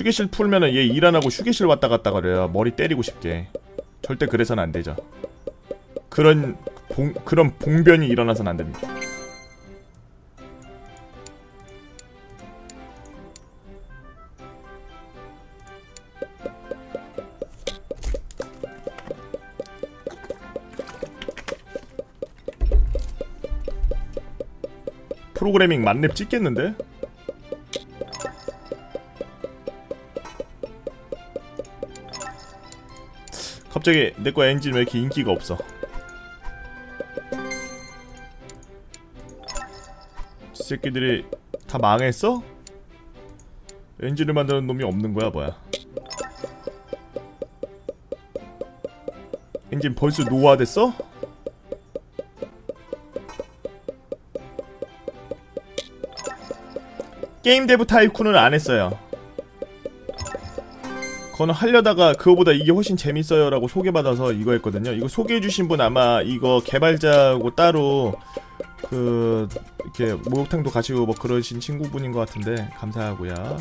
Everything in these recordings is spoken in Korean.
휴게실 풀면은 얘 일 안 하고 휴게실 왔다 갔다 그래요. 머리 때리고 싶게. 절대 그래서는 안 되죠. 그런 봉, 그런 봉변이 일어나서는 안 됩니다. 프로그래밍 만렙 찍겠는데? 갑자기 내거 엔진 왜 이렇게 인기가 없어? 이 새끼들이 다 망했어? 엔진을 만드는 놈이 없는 거야 뭐야? 엔진 벌써 노화됐어? 게임 데브 타이쿤은 안 했어요. 그거는 하려다가 그거보다 이게 훨씬 재밌어요 라고 소개받아서 이거 했거든요. 이거 소개해주신 분 아마 이거 개발자고 따로 그 이렇게 목욕탕도 가시고 뭐 그러신 친구분인 것 같은데 감사하고요.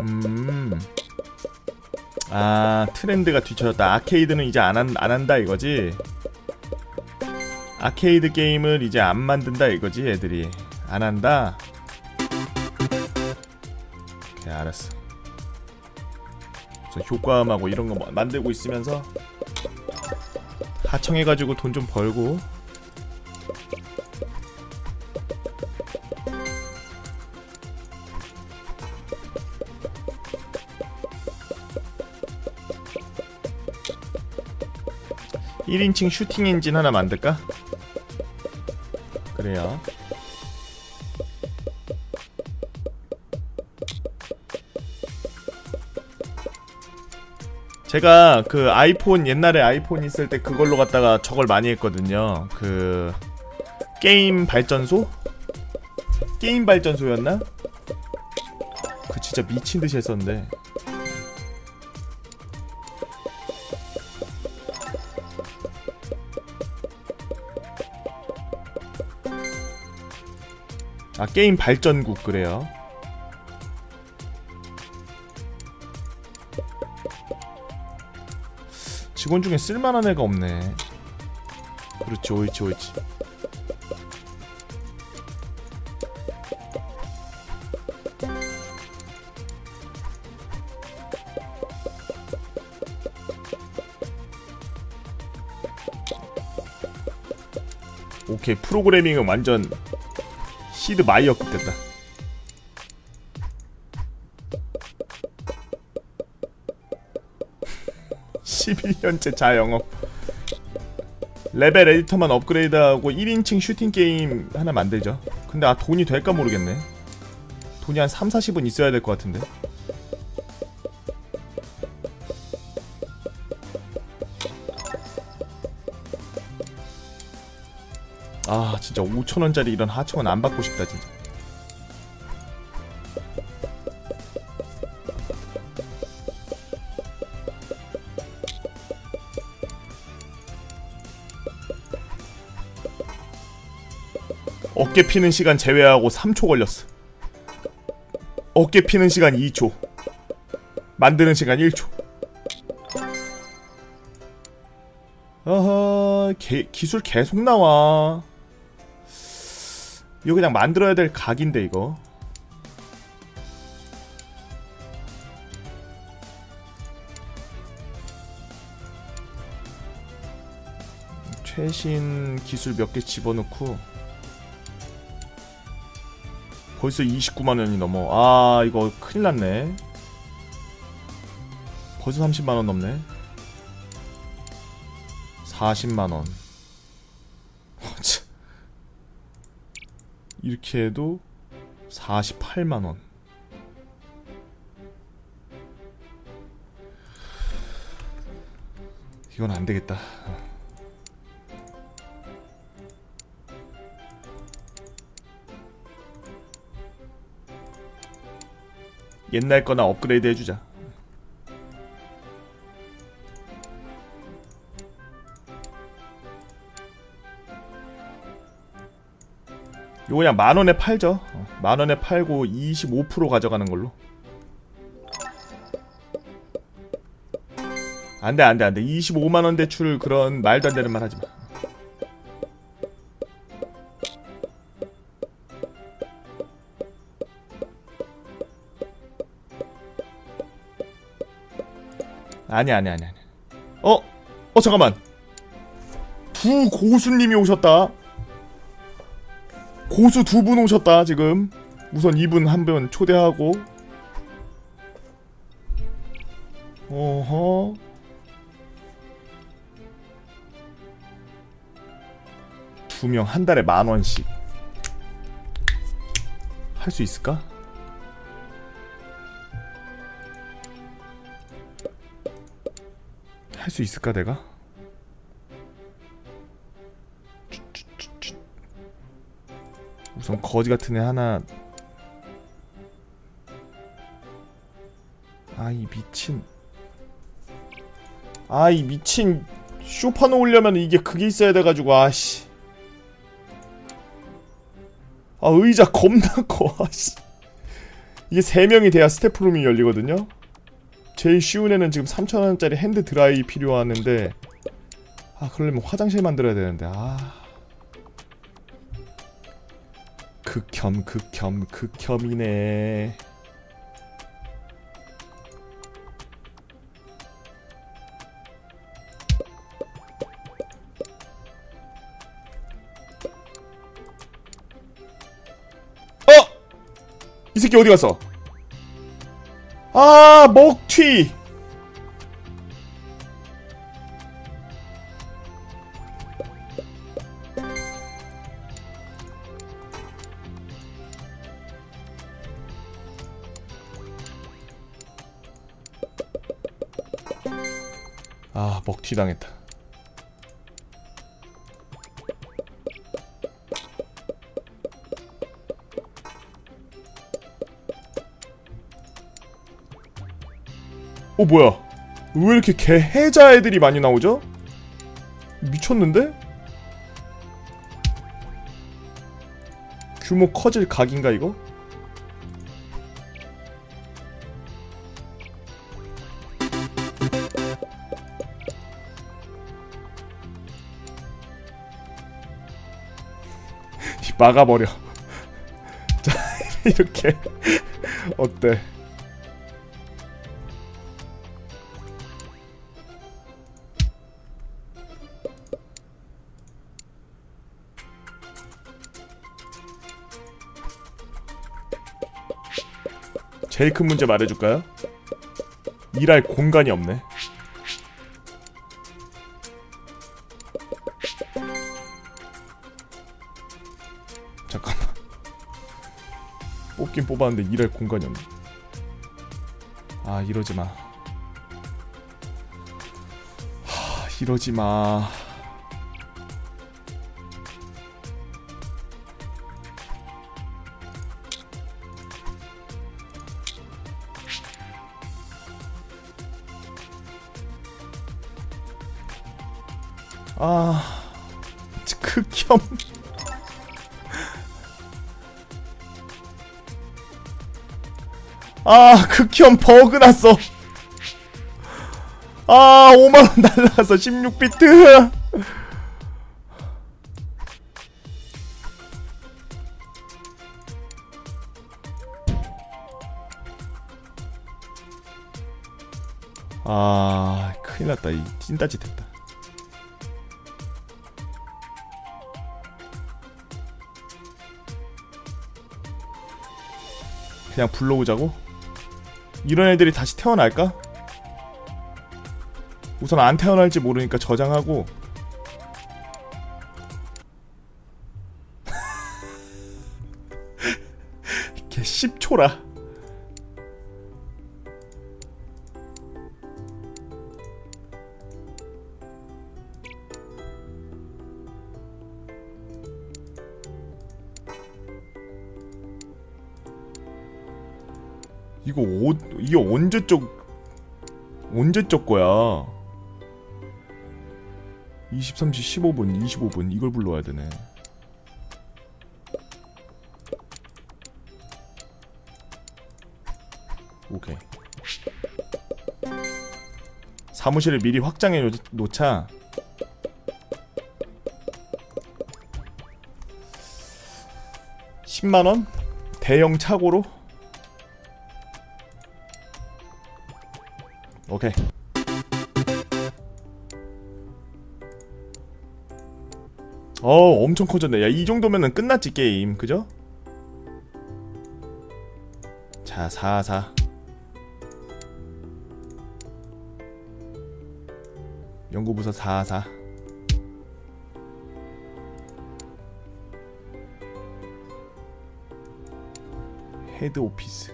음. 아 트렌드가 뒤쳐졌다. 아케이드는 이제 안, 한, 안 한다 이거지. 아케이드 게임을 이제 안 만든다 이거지 애들이 안 한다. 알았어. 저 효과음하고 이런 거 뭐 만들고 있으면서 하청해가지고 돈 좀 벌고 1인칭 슈팅 엔진 하나 만들까? 그래요. 제가 그 아이폰 옛날에 아이폰 있을 때 그걸로 갖다가 저걸 많이 했거든요. 그 게임 발전소? 게임 발전소였나? 그 진짜 미친 듯이 했었는데. 아 게임 발전국 그래요. 직원 중에 쓸만한 애가 없네. 그렇지 옳지 옳지. 오케이 프로그래밍은 완전 시드 마이어급 됐다 11년째 자영업. 레벨 에디터만 업그레이드하고 1인칭 슈팅 게임 하나 만들죠. 근데 아 돈이 될까 모르겠네. 돈이 한 3, 40은 있어야 될 것 같은데. 아 진짜 5천원짜리 이런 하청은 안 받고 싶다 진짜 어깨 피는 시간 제외하고 3초 걸렸어. 어깨 피는 시간 2초. 만드는 시간 1초. 어허 개, 기술 계속 나와. 이거 그냥 만들어야 될 각인데 이거 최신 기술 몇 개 집어넣고 벌써 29만원이 넘어. 아 이거 큰일났네. 벌써 30만원 넘네. 40만원. 이렇게 해도 48만원. 이건 안되겠다 옛날 거나 업그레이드 해주자. 요거 그냥 만원에 팔죠. 어, 만원에 팔고 25% 가져가는 걸로. 안돼 안돼 안돼. 25만원 대출 그런 말도 안 되는 말 하지마 아니 아니 아니 아니. 어? 어 잠깐만. 두 고수님이 오셨다. 고수 두 분 오셨다 지금. 우선 이분 한 분 초대하고. 어허. 두 명 한 달에 만 원씩. 할 수 있을까? 할 수 있을까 내가? 우선 거지 같은 애 하나. 아이 미친. 아이 미친. 쇼파 놓으려면 이게 그게 있어야 돼가지고 아씨. 아 의자 겁나 커 아씨. 이게 3명이 돼야 스태프룸이 열리거든요 제일 쉬운 애는 지금 3,000원짜리 핸드 드라이 필요하는데 아 그러려면 화장실 만들어야 되는데 아 극혐 극혐 극혐이네 어! 이 새끼 어디 갔어? 아 먹튀. 아 먹튀 당했다 어 뭐야 왜 이렇게 개 해자 애들이 많이 나오죠? 미쳤는데? 규모 커질 각인가 이거? 막아버려 자 이렇게 어때 제일 큰 문제 말해줄까요? 일할 공간이 없네. 잠깐만. 뽑긴 뽑았는데 일할 공간이 없네. 아 이러지마. 하 이러지마 극혐 아 극혐 버그 났어. 아 5만원 날라갔어. 16비트. 아 큰일났다. 이 찐따지 됐다 그냥 불러오자고? 이런 애들이 다시 태어날까? 우선 안 태어날지 모르니까 저장하고 걔 10초라 이거 오, 이게 언제 쪽 언제 쪽 거야? 23시 15분 25분. 이걸 불러야 되네. 오케이. 사무실을 미리 확장해 놓자. 10만 원? 대형 차고로? 오케이. 어 엄청 커졌네. 야 이 정도면은 끝났지 게임. 그죠? 자 4, 4 연구부서 4, 4 헤드 오피스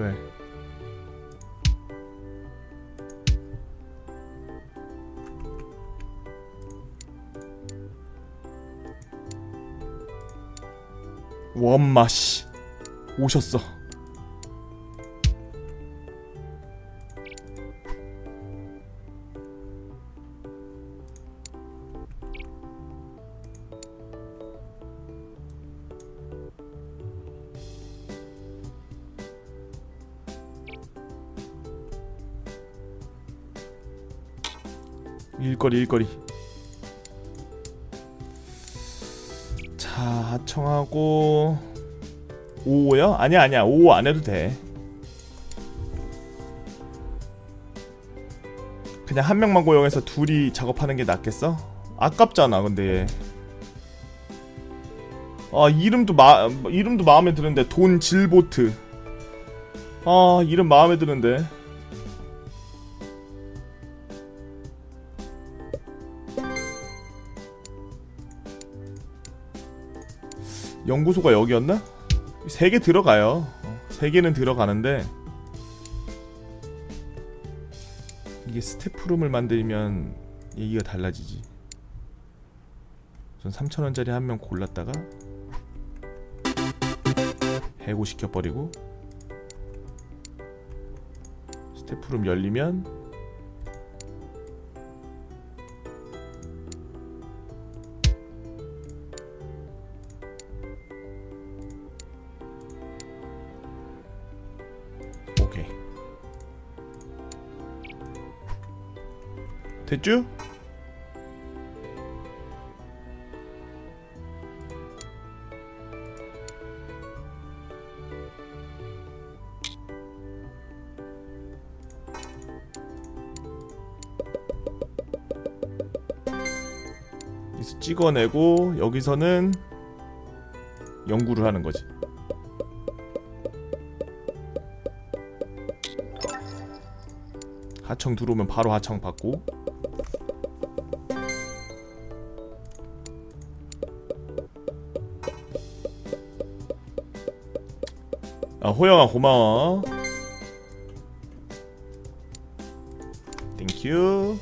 왜? 원마씨 오셨어 일거리 일거리. 자 하청하고 5요? 아니야 아니야. 5 안해도 돼. 그냥 한 명만 고용해서 둘이 작업하는 게 낫겠어? 아깝잖아 근데. 아 이름도 마 이름도 마음에 드는데. 돈 질보트. 아 이름 마음에 드는데 연구소가 여기였나? 세 개 들어가요. 어, 세 개는 들어가는데 이게 스태프룸을 만들면 얘기가 달라지지. 전 3,000원짜리 한 명 골랐다가 해고 시켜버리고 스태프룸 열리면 여기서 찍어내고 여기서는 연구를 하는 거지. 하청 들어오면 바로 하청 받고 아 호영아 고마워 땡큐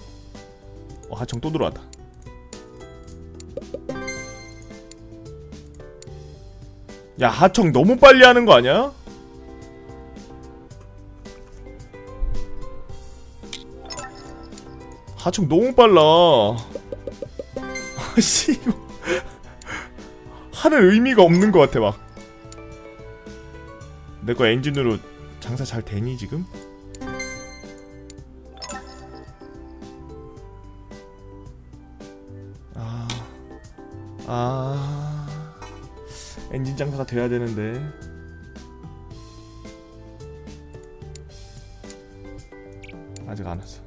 어 하청 또 들어왔다 야 하청 너무 빨리 하는 거 아니야? 하청 너무 빨라. 아씨 하는 의미가 없는 것 같아 막. 내 거 엔진으로 장사 잘 되니 지금? 아, 아, 엔진 장사가 돼야 되는데. 아직 안 왔어.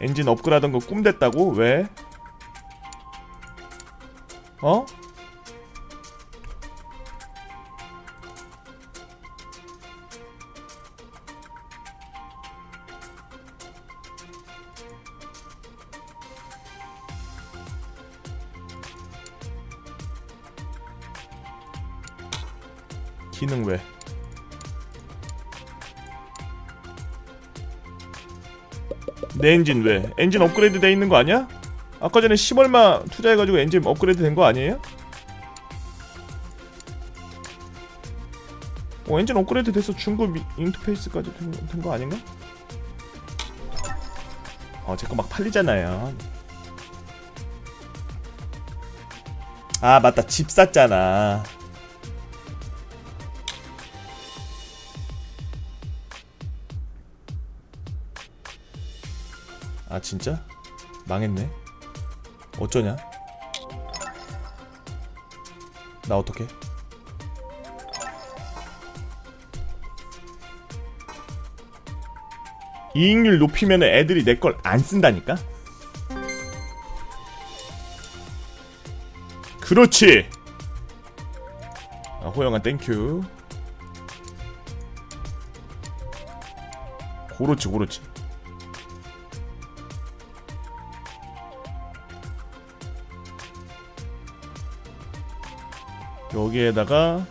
엔진 업그레이드한 거 꿈됐다고? 왜? 어? 내 엔진 왜? 엔진 업그레이드 돼 있는 거 아니야? 아까 전에 10얼마 투자해가지고 엔진 업그레이드 된 거 아니에요? 어 엔진 업그레이드 돼서 중급 이- 인터페이스까지 된 거 아닌가? 어, 제 거 막 팔리잖아요. 아, 맞다. 집 샀잖아. 아, 진짜? 망했네. 어쩌냐? 나 어떡해? 이익률 높이면 애들이 내 걸 안 쓴다니까? 그렇지! 아, 호영아 땡큐 고렇지 고렇지 여기에다가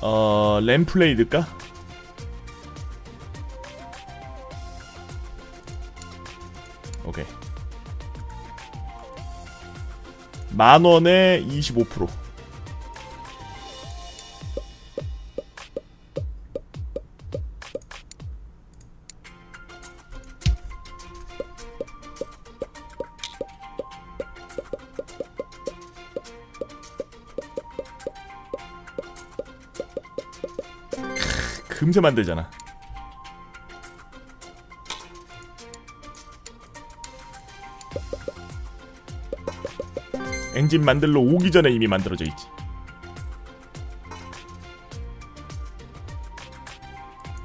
어 램플레이 넣을까? 오케이 만원에 25% 금세 만들잖아. 엔진 만들러 오기 전에 이미 만들어져 있지.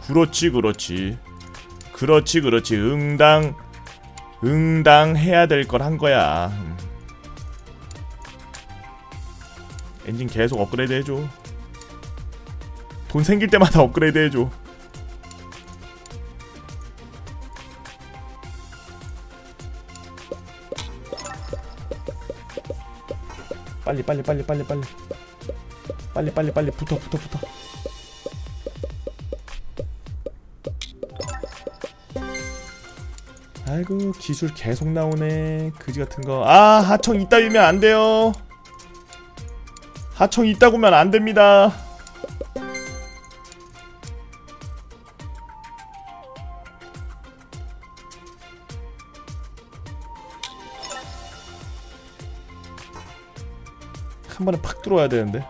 그렇지, 그렇지. 그렇지, 그렇지. 응당, 응당 해야 될 걸 한 거야. 음. 엔진 계속 업그레이드 해줘. 돈 생길 때마다 업그레이드 해줘. 빨리 빨리 빨리 빨리 빨리. 빨리 빨리 빨리 붙어 붙어 붙어. 아이고 기술 계속 나오네. 그지 같은 거아 하청 이따위면 안 돼요. 하청 이따구면 안 됩니다 한 번에 팍 들어와야 되는데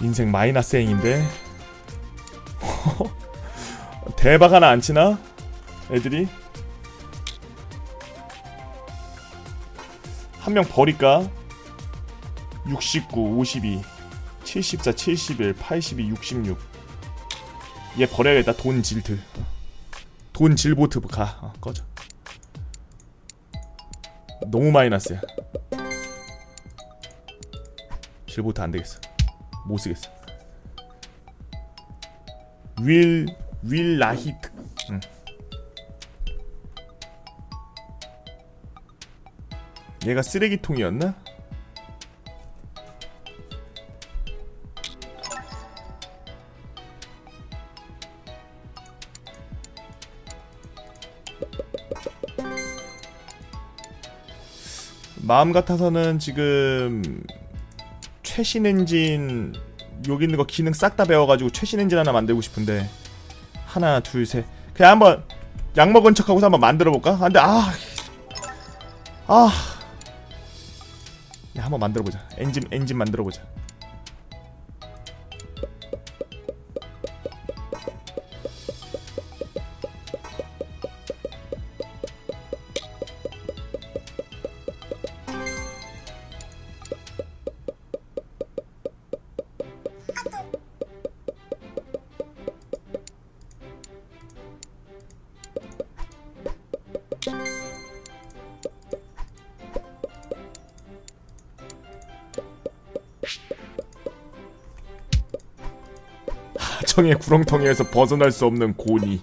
인생 마이너스 행인데 대박 하나 안 치나? 애들이 한 명 버릴까? 69, 52 74, 71, 82, 66. 얘 버려야겠다. 돈 질드. 돈 질보트 가. 어, 꺼져. 너무 마이너스야. 질보트 안 되겠어. 못 쓰겠어. 윌, 윌 라히트. 응. 얘가 쓰레기통이었나? 마음 같아서는 지금 최신 엔진 여기 있는 거 기능 싹 다 배워가지고 최신 엔진 하나 만들고 싶은데 하나 둘 셋 그냥 한번 약 먹은 척하고서 한번 만들어볼까? 안돼 아 아. 야 한번 만들어보자 엔진 엔진 만들어보자 하청의 구렁텅이에서 벗어날 수 없는 고니